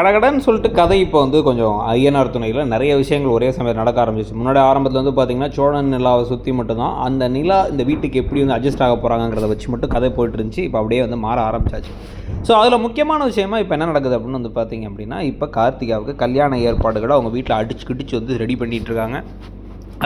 கடகடன்னு சொல்லிட்டு கதை இப்போ வந்து கொஞ்சம் ஐயனார் துணையில் நிறைய விஷயங்கள் ஒரே சமயம் நடக்க ஆரம்பிச்சிச்சு முன்னாடி ஆரம்பத்தில் வந்து பார்த்தீங்கன்னா சோழன் நிலாவை சுற்றி மட்டும்தான் அந்த நிலா இந்த வீட்டுக்கு எப்படி வந்து அட்ஜஸ்ட் ஆக போகிறாங்கிறத வச்சு மட்டும் கதை போயிட்டு இருந்துச்சு. இப்போ அப்படியே வந்து மாற ஆரம்பிச்சாச்சு. ஸோ அதில் முக்கியமான விஷயமா இப்போ என்ன நடக்குது அப்படின்னு வந்து பார்த்தீங்க அப்படின்னா இப்போ கார்த்திகாவுக்கு கல்யாண ஏற்பாடுகளை அவங்க வீட்டில் அடிச்சு கிடிச்சு வந்து ரெடி பண்ணிகிட்டு இருக்காங்க.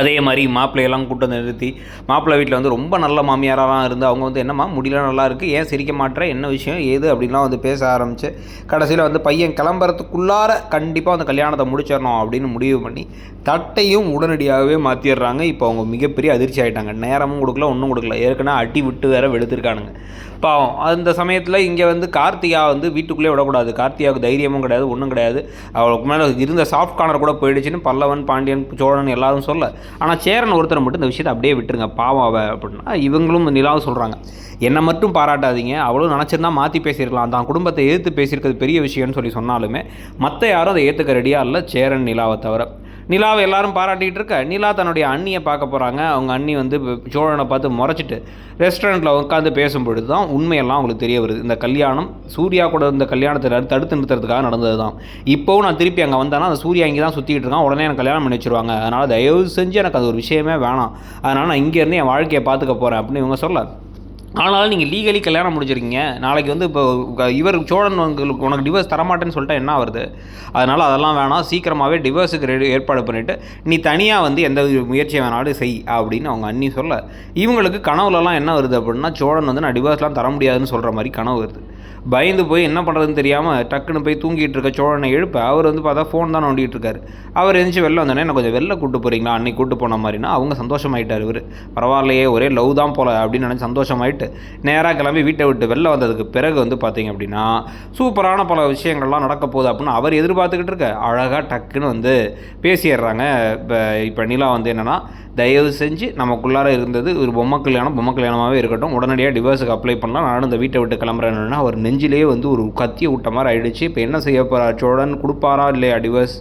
அதே மாதிரி மாப்பிள்ளையெல்லாம் கூட்டம் நிறுத்தி மாப்பிள்ளை வீட்டில் வந்து ரொம்ப நல்ல மாமியாராலாம் இருந்து அவங்க வந்து என்னம்மா முடியலாம் நல்லா இருக்குது ஏன் சிரிக்க மாட்டேற என்ன விஷயம் ஏது அப்படின்லாம் வந்து பேச ஆரம்பித்து கடைசியில் வந்து பையன் கிளம்புறதுக்குள்ளார கண்டிப்பாக அந்த கல்யாணத்தை முடிச்சிடணும் அப்படின்னு முடிவு பண்ணி தட்டையும் உடனடியாகவே மாற்றிடுறாங்க இப்போ அவங்க மிகப்பெரிய அதிர்ச்சி ஆகிட்டாங்க நேரமும் கொடுக்கல ஒன்றும் கொடுக்கல. ஏற்கனவே அடி விட்டு வேற வெளுத்திருக்கானுங்க. பாவம் அந்த சமயத்தில் இங்கே வந்து கார்த்திகா வந்து வீட்டுக்குள்ளே விடக்கூடாது. கார்த்திகாவுக்கு தைரியமும் கிடையாது ஒன்றும் கிடையாது. அவளுக்கு மேலே இருந்த சாஃப்ட் கார்னர் கூட போயிடுச்சுன்னு பல்லவன் பாண்டியன் சோழன் எல்லாரும் சொல்ல ஆனால் சேரன் ஒருத்தரை மட்டும் இந்த விஷயத்தை அப்படியே விட்டுருங்க பாவம் அவ அப்படின்னா இவங்களும் நிலாவும் சொல்கிறாங்க என்னை மட்டும் பாராட்டாதீங்க அவ்வளோ நினச்சிருந்தா மாற்றி பேசியிருக்கலாம் தான் குடும்பத்தை எதிர்த்து பேசியிருக்கிறது பெரிய விஷயம்னு சொல்லி சொன்னாலுமே மற்ற யாரும் அதை ஏற்றுக்க ரெடியாக இல்லை சேரன் நிலாவை தவிர. நிலாவை எல்லாரும் பாராட்டிகிட்டு இருக்க. நிலா தன்னுடைய அண்ணியை பார்க்க போகிறாங்க அவங்க அண்ணி வந்து சோழனை பார்த்து முறைச்சிட்டு ரெஸ்டாரண்ட்டில் உட்காந்து பேசும்பொழுது தான் உண்மையெல்லாம் அவங்களுக்கு தெரிய வருது. இந்த கல்யாணம் சூர்யா கூட இந்த கல்யாணத்தை தடுத்து நிறுத்துறதுக்காக நடந்தது தான் இப்போவும் நான் திருப்பி அங்கே வந்தேன்னா அந்த சூர்யா இங்கே தான் சுற்றிக்கிட்டு இருக்கான். உடனே எனக்கு கல்யாணம் பண்ணி வச்சுருவாங்க. அதனால் தயவு செஞ்சு எனக்கு அது ஒரு விஷயமே வேணாம். அதனால் நான் இங்கேருந்து என் வாழ்க்கையை பார்த்துக்க போகிறேன் அப்படின்னு இவங்க சொல்ல ஆனாலும் நீங்கள் லீகலி கல்யாணம் முடிச்சிருக்கீங்க நாளைக்கு வந்து இப்போ இவர் சோழன் உங்களுக்கு உனக்கு டிவோர்ஸ் தரமாட்டேன்னு சொல்லிட்டா என்ன வருது அதனால் அதெல்லாம் வேணாம். சீக்கிரமாகவே டிவோர்ஸுக்கு ரெடி ஏற்பாடு பண்ணிவிட்டு நீ தனியாக வந்து எந்த முயற்சியை வேணாலும் செய் அப்படின்னு அவங்க அண்ணி சொல்ல. இவங்களுக்கு கனவுலலாம் என்ன வருது அப்படின்னா சோழன் வந்து நான் டிவோர்ஸ்லாம் தர முடியாதுன்னு சொல்கிற மாதிரி கனவு வருது. பயந்து போய் என்ன பண்ணுறதுன்னு தெரியாமல் டக்குன்னு போய் தூங்கிட்டு இருக்க சோழனை எழுப்ப அவர் வந்து பார்த்தா ஃபோன் தான் நோண்டிகிட்டு இருக்காரு. அவர் எந்திரிச்சு வெளில வந்தோடனே என்ன கொஞ்சம் வெளில கூட்டு போகிறீங்களா அன்னைக்கு கூட்டு போன மாதிரினா அவங்க சந்தோஷமாயிட்டார் இவர். பரவாயில்லையே ஒரே லவ் தான் போல அப்படின்னு நினச்சி சந்தோஷமாயிட்டு நேராக கிளம்பி வீட்டை விட்டு வெளில வந்ததுக்கு பிறகு வந்து பார்த்தீங்க அப்படின்னா சூப்பரான பல விஷயங்கள்லாம் நடக்க போகுது அப்படின்னு அவர் எதிர்பார்த்துக்கிட்டு இருக்க. அழகாக டக்குன்னு வந்து பேசிடுறாங்க. இப்போ இப்போ நிலா வந்து என்னென்னா தயவு செஞ்சு நமக்குள்ளார இருந்தது ஒரு பொம்மை கல்யாணம் பொம்மை கல்யாணமாகவே இருக்கட்டும். உடனடியாக டிவோர்ஸுக்கு அப்ளை பண்ணலாம். நானும் இந்த வீட்டை விட்டு கிளம்புறேன்னா அவர் நெஞ்சிலேயே வந்து ஒரு கத்தியை விட்ட மாதிரி ஆயிடுச்சு. இப்போ என்ன செய்ய போகிறார் சோழன் கொடுப்பாரா இல்லையா அடிவர்ஸ்